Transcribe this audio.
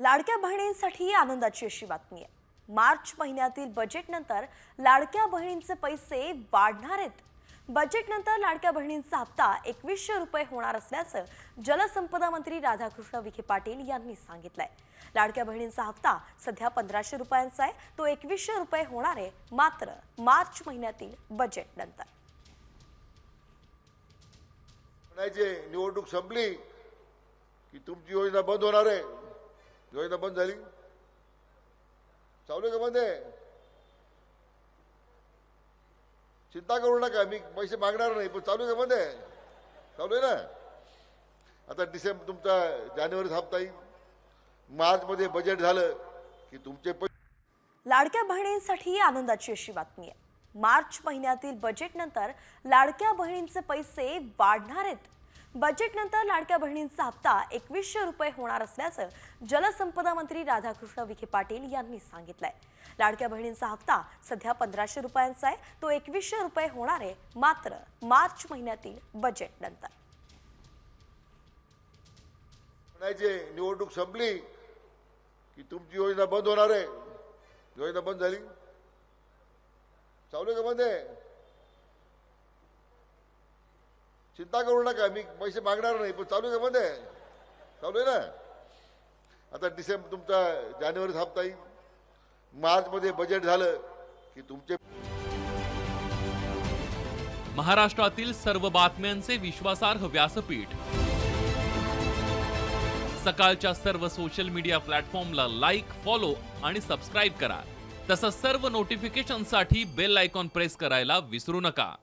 लाडक्या बहिणींसाठी आनंदाची अशी बातमी आहे. मार्च महिन्यातील बजेटनंतर लाडक्या बहिणींचे पैसे वाढणार आहेत. बजेटनंतर लाडक्या बहिणींचा हप्ता एकवीसशे रुपये होणार असल्याचं जलसंपदा मंत्री राधाकृष्ण विखे पाटील यांनी सांगितलंय. लाडक्या बहिणींचा हप्ता सध्या पंधराशे रुपयांचा आहे. तो एकवीसशे रुपये होणार आहे मात्र मार्च महिन्यातील बजेटनंतर म्हणायचे निवडणूक संपली की तुमची योजना बंद होणार आहे. योजना बंद झाली चालू आहे का बंद आहे चिंता करू नका मी पैसे मागणार नाही पण चालू आहे का बंद आहे चालू आहे ना आता डिसेंबर तुमचा जानेवारी हप्ता येईल मार्चमध्ये बजेट झालं की तुमचे पैसे लाडक्या बहिणींसाठी आनंदाची अशी बातमी आहे. मार्च महिन्यातील बजेटनंतर लाडक्या बहिणींचे पैसे वाढणार आहेत. बजेटनंतर लाडक्या बहिणींचा हप्ता एकवीसशे रुपये होणार असल्याचं जलसंपदा मंत्री राधाकृष्ण विखे पाटील यांनी सांगितलंय. लाडक्या बहिणींचा हप्ता सध्या पंधराशे रुपयांचा आहे. तो एकवीसशे रुपये होणार आहे मात्र मार्च महिन्यातील बजेटनंतर. म्हणायचे निवडणूक संपली की तुमची योजना बंद होणार आहे. योजना बंद झाली. चालू आहे का बंद आहे? चिंता करू नका मी पैसे मागणार नाही पण चालू आहे मध्ये आहे? चालू आहे ना? आता डिसेंबर तुमचा जानेवारीत हप्ता येईल मार्चमध्ये बजेट झालं की तुमचे महाराष्ट्रातील सर्व बातम्यांचे विश्वासार्ह व्यासपीठ. सकाळच्या सर्व सोशल मीडिया प्लॅटफॉर्मला लाईक फॉलो आणि सबस्क्राईब करा. तसंच सर्व नोटिफिकेशनसाठी बेल आयकॉन प्रेस करायला विसरू नका.